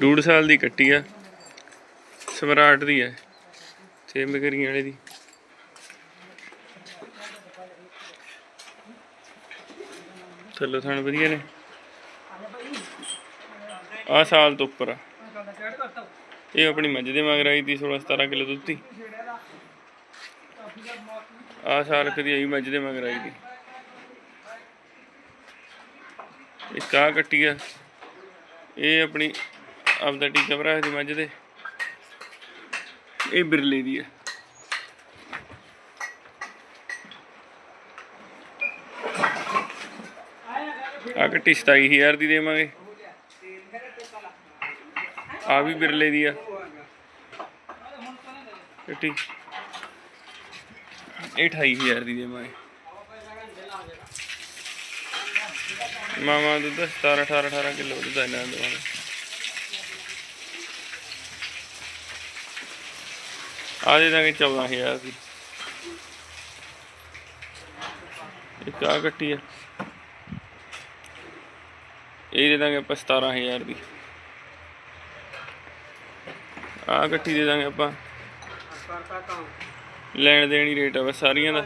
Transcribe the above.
ਡੂਢ ਸਾਲ ਦੀ ਕੱਟੀ ਆ। ਸਮਰਾਟ ਦੀ ਹੈ ਤੇ ਮਗਰੀਆਂ ਵਾਲੇ ਦੀ। ਚਲੋ ਥਣ ਵਧੀਆ ਨੇ। ਆ ਸਾਲ ਤੋਂ ਉੱਪਰ ਆ। ਇਹ ਆਪਣੀ ਮੱਝ ਦੇ ਮਗਰ ਆਈ ਦੀ 16 17 ਕਿਲੋ ਦੁੱਧ ਤੀ। ਆ ਸਾਲ ਕਦੀ ਆਈ ਮੱਝ ਦੇ ਮਗਰ ਆਈ ਤੀ। ਇੱਕ ਆ ਕੱਟੀ ਆ। ਇਹ ਆਪਣੀ ਆਪਦਾ ਟੀਕਾ ਭਰਾ ਦੀ ਮੱਝ ਦੇ। ਇਹ ਬਿਰਲੇ ਦੀ ਹੈ ਆ ਕੱਟੀ 27000 ਦੀ ਦੇਵਾਂਗੇ। ਆ ਵੀ ਬਿਰਲੇ ਦੀ ਆ। ਕੱਟੀ। ਇਹ 28000 ਦੀ ਦੇਵਾਂਗੇ। ਮਾਮਾ ਦੁੱਧ 17 18 18 ਕਿਲੋ ਦੁੱਧ ਇਹਨਾਂ ਦਾ। ਆ ਦੇ ਦਾਂਗੇ 14000 ਦੀ ਇੱਕ ਆ ਕੱਟੀ ਆ। ਇਹ ਦੇ ਦਾਂਗੇ ਆਪਾਂ 17000 ਦੀ। ਆ ਕੱਟੀ ਦੇ ਦਾਂਗੇ ਆਪਾਂ। ਲੈਣ ਦੇਣ ਹੀ ਰੇਟ ਆ ਬਸ ਸਾਰੀਆਂ ਦਾ।